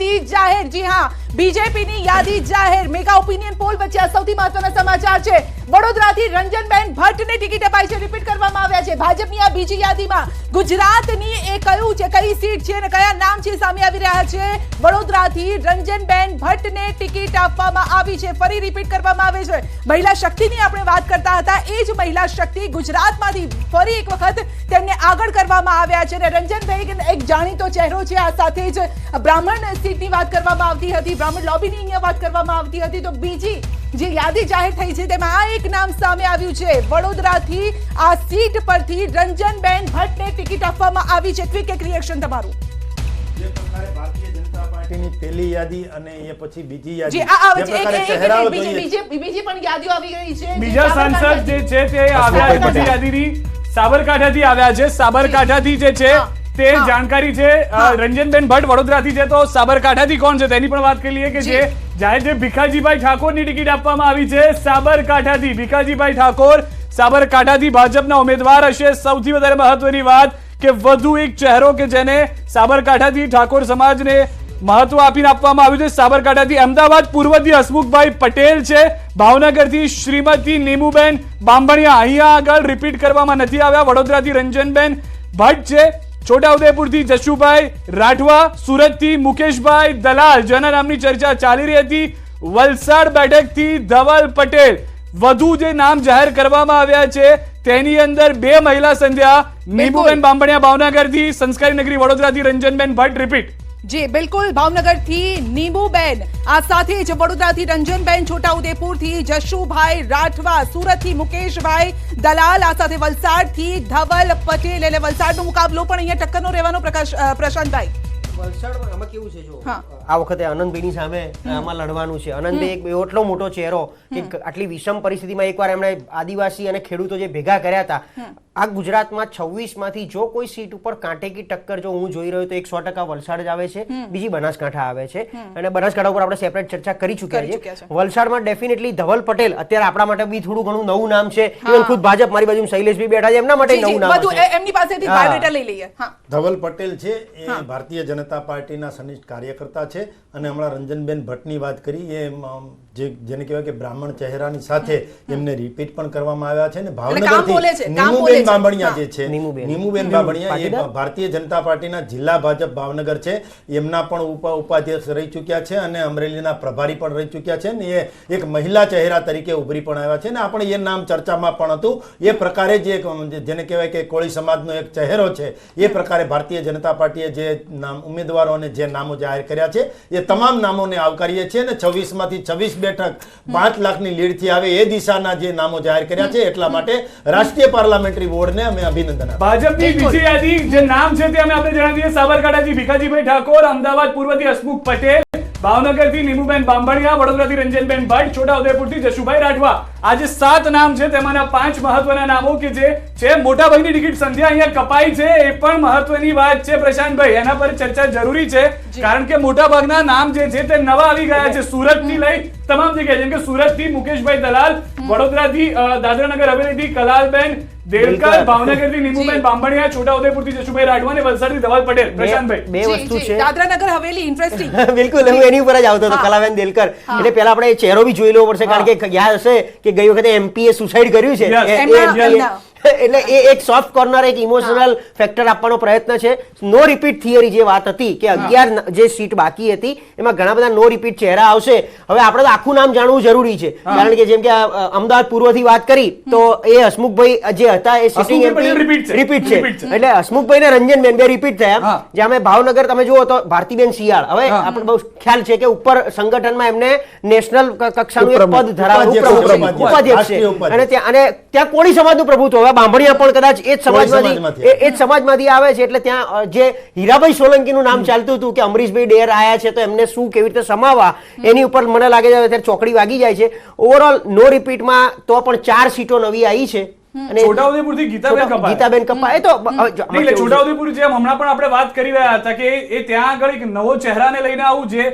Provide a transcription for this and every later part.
યાદી જાહેર જી હા બીજેપીની યાદી જાહેર. મેગા ઓપિનિયન પોલ વચ્ચે સૌથી મહત્વના સમાચાર છે. વડોદરાથી રંજનબેન ભટ્ટને ટિકિટ અપાઈ છે રિપીટ કરવામાં આવ્યા છે. ભાજપની આ બીજી યાદીમાં ગુજરાતની એ કયું છે, કઈ સીટ છે અને કયા નામ છે સામે આવી રહ્યા છે. વડોદરાથી રંજનબેન ભટ્ટને ટિકિટ આપવામાં આવી છે, ફરી રિપીટ કરવામાં આવે છે. મહિલા શક્તિની આપણે વાત કરતા હતા, એ જ મહિલા શક્તિ ગુજરાતમાંથી ફરી એક વખત તેમને આગળ કરવામાં આવ્યા છે. અને રંજનભાઈ એક જાણીતો ચહેરો છે, આ સાથે જ બ્રાહ્મણ સીટની વાત કરવામાં આવતી હતી. બ્રાહ્મણ લોબીની અહીંયા વાત કરવામાં આવતી હતી. તો બીજી જે યાદી જાહેર થઈ છે તેમાં આ એક નામ સામે આવ્યું છે. વડોદરાથી આ સીટ પરથી રંજનબેન ભટ્ટને ટિકિટ આપવામાં આવી છે. ક્વિક એક રિએક્શન તમારું? જે પ્રકારે ભારતીય જનતા પાર્ટીની પહેલી યાદી અને એ પછી બીજી યાદી. જે આવે છે. એક- બીજી બીજી બીજી પણ યાદીઓ આવી ગઈ છે. બીજા સાંસદ જે છે તે આવ્યા છે યાદીની સાબરકાંઠાથી આવ્યા છે. સાબરકાંઠાથી જે છે. તે જાણકારી છે રંજનબેન ભટ્ટ વડોદરાથી છે તો સાબરકાંઠાથી કોણ છે? તેની પણ વાત કરી લઈએ કે જે. જાહેર જે ભીખાજીભાઈ ઠાકોરની ટિકિટ આપવામાં આવી છે સાબરકાંઠાથી. ભીખાજીભાઈ ઠાકોર સાબરકાંઠાથી ભાજપના ઉમેદવાર હશે. સૌથી વધારે મહત્વની વાત કે વધુ એક ચહેરો કે જેને સાબરકાંઠાથી ઠાકોર સમાજને મહત્વ આપીને આપવામાં આવ્યું છે. સાબરકાંઠાથી અમદાવાદ પૂર્વથી હસમુખભાઈ પટેલ છે. ભાવનગરથી શ્રીમતી નીમુબેન બાંભણિયા. અહીંયા આગળ રિપીટ કરવામાં નથી આવ્યા. વડોદરાથી રંજનબેન ભટ્ટ છે. છોટાઉદેપુરથી જશુભાઈ રાઠવા સુરતથી મુકેશભાઈ દલાલ જેના નામની ચર્ચા ચાલી રહી હતી. વલસાડ બેઠકથી ધવલ પટેલ. વધુ જે નામ જાહેર કરવામાં આવ્યા છે તેની અંદર બે મહિલા સંધ્યા. નીમુબેન ભાવનગર ભાવનગરથી સંસ્કારી નગરી વડોદરાથી રંજનબેન ભટ્ટ. રિપીટ. જી બિલકુલ. ભાવનગરથી નીમુબેન આ સાથે જ વડોદરાથી રંજનબેન છોટાઉદેપુરથી જશુભાઈ રાઠવા સુરતથી મુકેશભાઈ દલાલ આ સાથે વલસાડથી ધવલ પટેલ. એટલે વલસાડનો મુકાબલો પણ અહીંયા ટક્કરનો રહેવાનો પ્રકાશ પ્રશાંતભાઈ. વલસાડમાં આમાં કેવું છે જો? આ વખતે આનંદભાઈની સામે આમાં લડવાનું છે. આનંદભાઈ એક એટલો મોટો ચહેરો કે આટલી વિષમ પરિસ્થિતિમાં એકવાર એમણે આદિવાસી અને ખેડૂતો જે ભેગા કર્યા હતા આ ગુજરાતમાં છવ્વીસમાંથી જો કોઈ સીટ ઉપર કાંટેકી ટક્કર જો હું જોઈ રહ્યો તો એક સો ટકા વલસાડ જ આવે છે બીજી બનાસકાંઠા આવે છે. અને બનાસકાંઠા ઉપર આપણે સેપરેટ ચર્ચા કરી ચૂક્યા છીએ. છે. વલસાડમાં ડેફિનેટલી ધવલ પટેલ અત્યારે આપણા માટે બી થોડું ઘણું નવું નામ છે. ઇવન ખુદ ભાજપ મારી બાજુ શૈલેષભાઈ બેઠા છે એમના માટે નવું નામ છે એમની પાસેથી બાયોડેટા લઈ લઈએ. ધવલ પટેલ છે એ ભારતીય જનતા પાર્ટીના સનિષ્ઠ કાર્યકર્તા છે અને હમણાં રંજનબેન ભટ્ટની વાત કરી એ જે જેને કહેવાય કે બ્રાહ્મણ ચહેરાની સાથે એમને રિપીટ પણ કરવામાં આવ્યા છે અને કામ બોલે ભાવનગરથી કામ નીમુબેન બાંભણિયા જે છે નીમુબેન. નીમુબેન એ? ભારતીય જનતા પાર્ટીના જિલ્લા ભાજપ ભાવનગર છે એમના પણ ઉપાધ્યક્ષ રહી ચૂક્યા છે અને અમરેલીના પ્રભારી પણ રહી ચૂક્યા છે ને એ એક મહિલા ચહેરા તરીકે ઉભરી પણ આવ્યા છે ને આપણે એ નામ ચર્ચામાં પણ હતું એ પ્રકારે જે જેને કહેવાય કે કોળી સમાજનો એક ચહેરો છે એ પ્રકારે ભારતીય જનતા પાર્ટીએ જે નામ ઉમેદવારોને જે નામો જાહેર કર્યા છે એ તમામ નામોને આવકારીએ છીએ અને છવ્વીસમાંથી છવ્વીસ બેઠક પાંચ લાખની લીડથી આવે એ દિશાના જે નામો જાહેર કર્યા છે એટલા માટે રાષ્ટ્રીય પાર્લામેન્ટરી બોર્ડને અમે અભિનંદન ભાજપની બીજી યાદી જે નામ છે તે અમે આપણે જણાવીએ. સાબરકાંઠાથી ભીખાજીભાઈ ઠાકોર અમદાવાદ પૂર્વથી હસમુખ પટેલ ભાવનગરથી નીમુબેન બાંભણિયા વડોદરાથી રંજનબેન ભટ્ટ છોટાઉદેપુરથી જશુભાઈ રાઠવા. આજે સાત નામ છે તેમાંના પાંચ મહત્વના નામો કે જે છે. મોટાભાગની ટિકિટ સંધ્યા અહીંયા કપાઈ છે. એ પણ મહત્વની વાત છે પ્રશાંતભાઈ. એના પર ચર્ચા જરૂરી છે. કારણ કે મોટાભાગના નામ જે છે તે નવા આવી ગયા છે. સુરતથી લઈ તમામ જગ્યાએ. જેમ કે સુરતથી મુકેશભાઈ દલાલ વડોદરાથી નગર દાદરાનગર હવેલીથી કલાલબેન દેલકર. ભાવનગરથી નીમુબેન બાંભણિયા છોટાઉદેપુરથી જશુભાઈ રાઠવા અને વલસાડથી ધવલ પટેલ પ્રશાંતભાઈ. બે વસ્તુ જી, છે. દાદરાનગર હવેલી ઇન્ટરેસ્ટિંગ બિલકુલ હું એની ઉપર જ આવતો હતો. કલાબેન દેલકર. એટલે પેલા આપણે ચહેરો બી જોઈ લેવો પડશે કારણ કે યાદ હશે કે ગઈ વખતે એમપીએ સુસાઇડ કર્યું છે. એટલે એ એક સોફ્ટ કોર્નર એક ઇમોશનલ ફેક્ટર આપવાનો પ્રયત્ન છે. નો રિપીટ થિયરી જે વાત હતી કે અગિયાર જે સીટ બાકી હતી એમાં ઘણા બધા નો રિપીટ ચહેરા આવશે. હવે આપણે તો આખું નામ જાણવું જરૂરી છે. કારણ કે જેમ કે અમદાવાદ પૂર્વથી વાત કરી તો એ હસમુખભાઈ જે હતા એ સિટિંગ. રિપીટ છે. એટલે હસમુખભાઈ ને રંજનબેન બે રિપીટ થયા જે અમે ભાવનગર તમે જુઓ તો ભારતીબેન શિયાળ. હવે. આપણે બહુ ખ્યાલ છે કે ઉપર સંગઠનમાં એમને નેશનલ કક્ષાનું એક પદ ધરાવે ઉપાધ્યક્ષ, છે. અને ત્યાં અને ત્યાં કોળી સમાજનું પ્રભુત્વ? હવે બાંભણિયા પણ કદાચ એ જ સમાજમાંથી. એ એ જ સમાજમાંથી આવે છે એટલે ત્યાં જે હીરાભાઈ સોલંકીનું નામ ચાલતું હતું કે અમરીશભાઈ ડેર આયા છે તો એમને શું કેવી રીતે સમાવા એની ઉપર મને લાગે છે અત્યારે ચોકડી વાગી જાય છે. ઓવરઓલ નો રિપીટમાં તો પણ ચાર સીટો નવી આવી છે. અને છોટાઉદેપુરથી ગીતાબેન છોટા- ગીતાબેન કપા એ તો બ- હવે જો, નહીં, એટલે છોટાઉદેપુર જેમ હમણાં પણ આપણે વાત કરી રહ્યા હતા કે એ ત્યાં આગળ એક નવો ચહેરાને લઈને આવું જે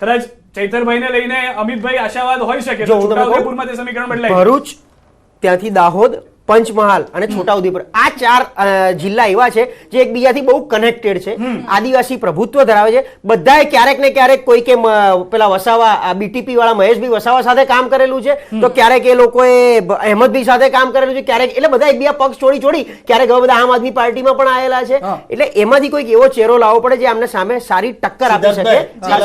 કદાચ ચૈતરભાઈને લઈને અમિતભાઈ આશાવાદ હોઈ શકે છોટાઉદેપુરમાં તે સમીકરણ બદલાય. ભરૂચ ત્યાંથી દાહોદ પંચમહાલ અને છોટાઉદેપુર. આ ચાર જિલ્લા એવા છે જે એકબીજાથી બહુ કનેક્ટેડ છે. આદિવાસી પ્રભુત્વ ધરાવે છે. બધાએ ક્યારેક ને ક્યારેક કોઈ કે પેલા વસાવા બીટીપી વાળા મહેશભાઈ વસાવા સાથે કામ કરેલું છે. તો ક્યારેક એ લોકોએ અહેમદભાઈ સાથે કામ કરેલું છે. ક્યારેક એટલે બધા એકબીજા પક્ષ છોડી છોડી ક્યારેક હવે બધા આમ આદમી પાર્ટીમાં પણ આવેલા છે. એટલે એમાંથી કોઈક એવો ચહેરો લાવવો પડે જે આમને સામે સારી ટક્કર આપી શકે.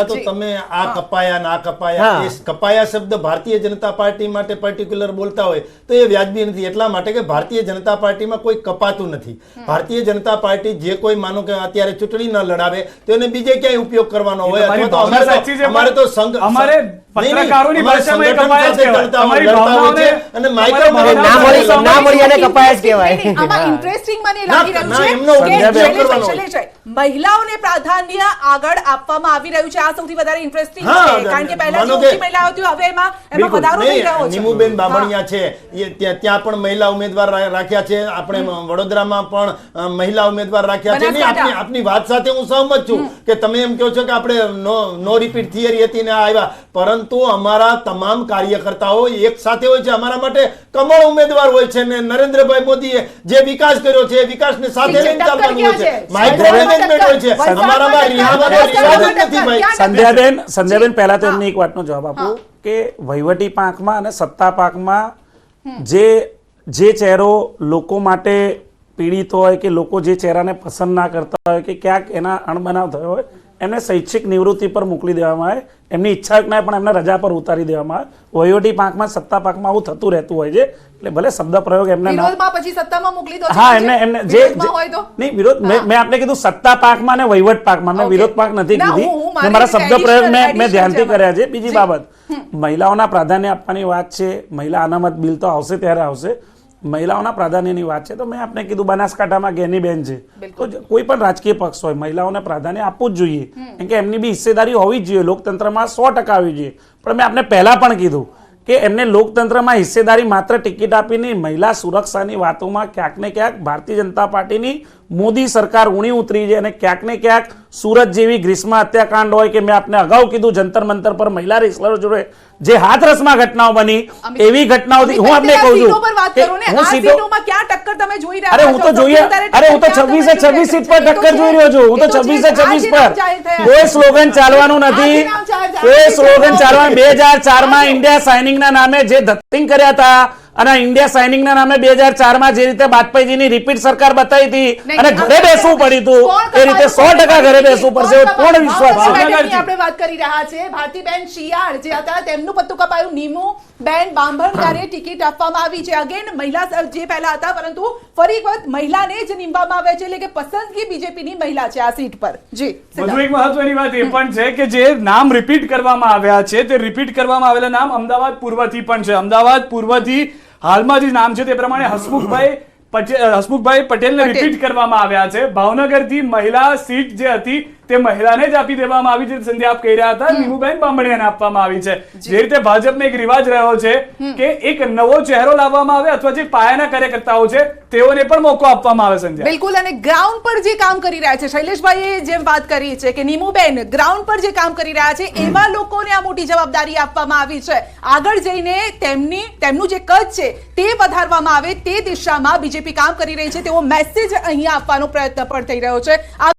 તો તમે આ કપાયા ના કપાયા. કપાયા શબ્દ ભારતીય જનતા પાર્ટી માટે પર્ટિક્યુલર બોલતા હોય તો એ વ્યાજબી નથી. એટલા માટે કે ભારતીય જનતા પાર્ટીમાં કોઈ કપાતું નથી. ભારતીય જનતા પાર્ટી જે કોઈ માનો કે અત્યારે ચૂંટણી ન લડાવે તો એને બીજે ક્યાંય ઉપયોગ કરવાનો હોય અમારે તો સંઘ અમારે પત્રકારોની ભાષામાં એ જ કહેવાય. તમારી લડતા હોય છે ભાવનાઓને- અને તમારી માઇક્રો ના મળી- ના મળી અને કપાય જ કહેવાય. નહીં, નહીં, આમાં ઇન્ટરેસ્ટિંગ મને લાગી રહ્યું છે એમનો કે કરવાનો. મહિલાઓને પ્રાધાન્ય આગળ આપવામાં આવી રહ્યું છે. આ સૌથી વધારે ઇન્ટરેસ્ટિંગ છે કારણ કે પહેલા જે ઓછી મહિલાઓ હતી હવે એમાં એમાં વધારો થઈ રહ્યો છે. નીમુબેન હા. બામણિયા છે ત્યાં ત્યાં પણ મહિલા ઉમેદવાર રાખ્યા છે. આપણે વડોદરામાં પણ મહિલા ઉમેદવાર રાખ્યા છે. આપની આપની વાત સાથે હું સહમત છું કે તમે એમ કહો છો કે આપણે નો નો રિપીટ થિયરી હતી ને આવ્યા. પરંતુ અમારા તમામ કાર્યકર્તાઓ એક સાથે હોય છે. અમારા માટે કમળ ઉમેદવાર હોય છે ને નરેન્દ્રભાઈ મોદીએ જે વિકાસ કર્યો છે એ વિકાસને સાથે લઈને ચાલવાનું હોય છે? માઇક્રો મેનેજમેન્ટ હોય છે. અમારામાં તો રિવાજ જ નથી ભાઈ. સંધ્યાબેન સંધ્યાબેન પહેલા તો એમની એક વાતનો જવાબ આપું કે વહીવટી પાંખમાં અને સત્તા પાંખમાં જે જે ચહેરો લોકો માટે પીડિત હોય કે લોકો જે ચહેરાને પસંદ ના કરતા હોય કે ક્યાંક એના અણબનાવ થયો હોય એમને શૈક્ષિક નિવૃત્તિ પર મોકલી દેવામાં આવે એમની ઈચ્છા ના પણ એમને રજા પર ઉતારી દેવામાં આવે. વહીવટી પાંખમાં સત્તા પાંખમાં આવું થતું રહેતું હોય છે એટલે ભલે શબ્દ પ્રયોગ એમને પછી સત્તામાં મોકલી દો હા એમને એમને જે નહીં વિરોધ મેં આપને કીધું સત્તા પાકમાં ને વહીવટ પાકમાં. મેં વિરોધ પાક નથી કીધી. મારી શબ્દ પ્રયોગ મેં મેં ધ્યાનથી કર્યા છે. બીજી બાબત. મહિલાઓના પ્રાધાન્ય આપવાની વાત છે. મહિલા અનામત બિલ તો આવશે ત્યારે આવશે. મહિલાઓના પ્રાધાન્યની વાત છે તો મેં આપને કીધું બનાસકાંઠામાં ગેનીબેન છે. તો કોઈ પણ રાજકીય પક્ષ હોય મહિલાઓને પ્રાધાન્ય આપવું જ જોઈએ. કેમ કે એમની બી હિસ્સેદારી હોવી જ જોઈએ લોકતંત્રમાં સો ટકા હોવી જોઈએ. પણ મેં આપને પહેલા પણ કીધું કે એમને લોકતંત્રમાં હિસ્સેદારી માત્ર ટિકિટ આપીને મહિલા સુરક્ષાની વાતોમાં ક્યાંક ને ક્યાંક ભારતીય જનતા પાર્ટીની મોદી સરકાર ઊણી ઉતરી છે અને ક્યાંક ને ક્યાંક સુરત જેવી ગ્રીષ્મ હત્યાકાંડ હોય કે મેં આપને અગાઉ કીધું જંતર મંતર પર મહિલા રેસલરો જોડે જે હાથરસમાં ઘટનાઓ બની એવી ઘટનાઓથી હું આપને કહું છું હું સીટો અરે હું તો જોઈએ અરે હું તો છવ્વીસે છવ્વીસ સીટ પર ટક્કર જોઈ રહ્યો છું. હું તો. છવ્વીસે છવ્વીસ પર. કોઈ સ્લોગન ચાલવાનું નથી. કોઈ સ્લોગન ચાલવાનું. બે હજાર ચારમાં. ઇન્ડિયા સાઇનિંગના નામે જે ધત્તિંગ કર્યા હતા અને ઇન્ડિયા સાઇનિંગના નામે બે હજાર ચારમાં જે રીતે વાજપેયીજીની રિપીટ સરકાર બતાવી હતી અને ઘરે બેસવું પડ્યું હતું એ રીતે સો ટકા ઘરે બેસવું પડશે પૂર્ણ વિશ્વાસ છે. આપણે વાત કરી રહ્યા છે ભારતીબેન શિયાળ જે હતા તેમનું પત્તું કપાયું. નીમુ બેન બાંભણિયાને ટિકિટ આપવામાં આવી છે. અગેન મહિલા જે પહેલા હતા પરંતુ ફરી એક વખત મહિલાને જ નીમવામાં આવે છે એટલે કે પસંદગી બીજેપીની મહિલા છે આ સીટ પર. જી વધુ એક મહત્વની વાત એ પણ છે કે જે નામ રિપીટ કરવામાં આવ્યા છે તે રિપીટ કરવામાં આવેલા નામ અમદાવાદ પૂર્વથી પણ છે. અમદાવાદ પૂર્વથી હાલમાં જે નામ છે તે પ્રમાણે હસમુખભાઈ હસમુખભાઈ પટેલને પટેલ. રિપીટ કરવામાં આવ્યા છે ભાવનગરથી મહિલા સીટ જે હતી તે મહિલાને જ આપી દેવામાં આવી છે. સંધ્યા આપ કહી રહ્યા હતા નીમુબેન બામણીયાને આપવામાં આવી છે. જે. રીતે ભાજપનો એક રિવાજ રહ્યો છે કે એક નવો ચહેરો લાવવામાં આવે અથવા જે પાયાના કાર્યકર્તાઓ છે તેઓને પણ મોકો આપવામાં આવે સંધ્યા. બિલકુલ અને ગ્રાઉન્ડ પર જે કામ કરી રહ્યા છે શૈલેષભાઈએ જેમ વાત કરી છે કે નીમુબેન ગ્રાઉન્ડ પર જે કામ કરી રહ્યા છે એવા લોકોને આ મોટી જવાબદારી આપવામાં આવી છે. આગળ જઈને તેમની તેમનું જે કદ છે તે વધારવામાં આવે તે દિશામાં બીજેપી કામ કરી રહી છે. તેવો મેસેજ અહીંયા આપવાનો પ્રયત્ન પણ થઈ રહ્યો છે.